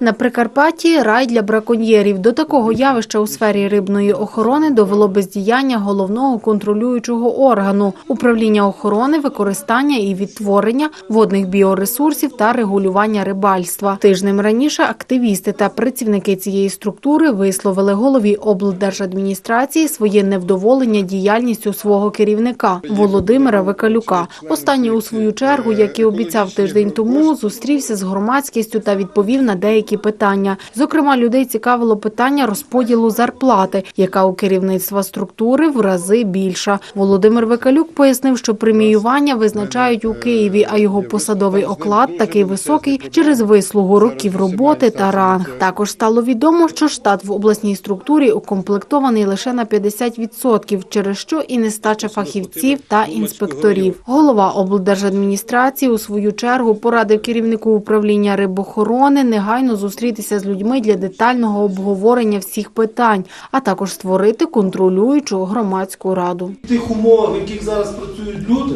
На Прикарпатті рай для браконьєрів. До такого явища у сфері рибної охорони довело бездіяння головного контролюючого органу управління охорони, використання і відтворення водних біоресурсів та регулювання рибальства. Тижнем раніше активісти та працівники цієї структури висловили голові облдержадміністрації своє невдоволення діяльністю свого керівника Володимира Викалюка. Останній у свою чергу, як і обіцяв тиждень тому, зустрівся з громадськістю та відповів на деякі питання. Зокрема, людей цікавило питання розподілу зарплати, яка у керівництва структури в рази більша. Володимир Викалюк пояснив, що преміювання визначають у Києві, а його посадовий оклад такий високий через вислугу років роботи та ранг. Також стало відомо, що штат в обласній структурі укомплектований лише на 50%, через що і нестача фахівців та інспекторів. Голова облдержадміністрації у свою чергу порадив керівнику управління рибохорони негайно зустрітися з людьми для детального обговорення всіх питань, а також створити контролюючу громадську раду. В тих умовах, в яких зараз працюють люди,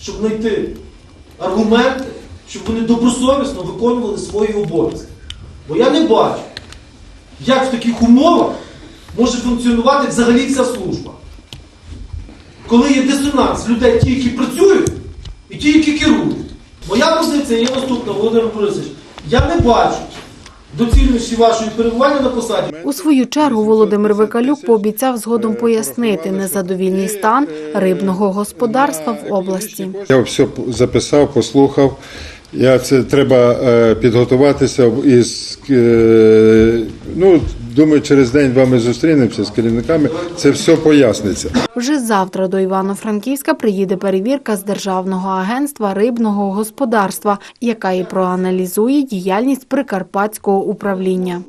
щоб знайти аргументи, щоб вони добросовісно виконували свої обов'язки. Бо я не бачу, як в таких умовах може функціонувати взагалі ця служба. Коли є дисонанс людей, ті, які працюють, і ті, які керують. Моя позиція є наступна, Володимир Борисович. Я не бачу доцільності вашої перебування на посаді. У свою чергу Володимир Викалюк пообіцяв згодом пояснити незадовільний стан рибного господарства в області. Я все записав, послухав. Я це треба е, підготуватися із е, ну думаю, через день вами зустрінемося з керівниками. Це все поясниться. Вже завтра до Івано-Франківська приїде перевірка з Державного агентства рибного господарства, яка і проаналізує діяльність Прикарпатського управління.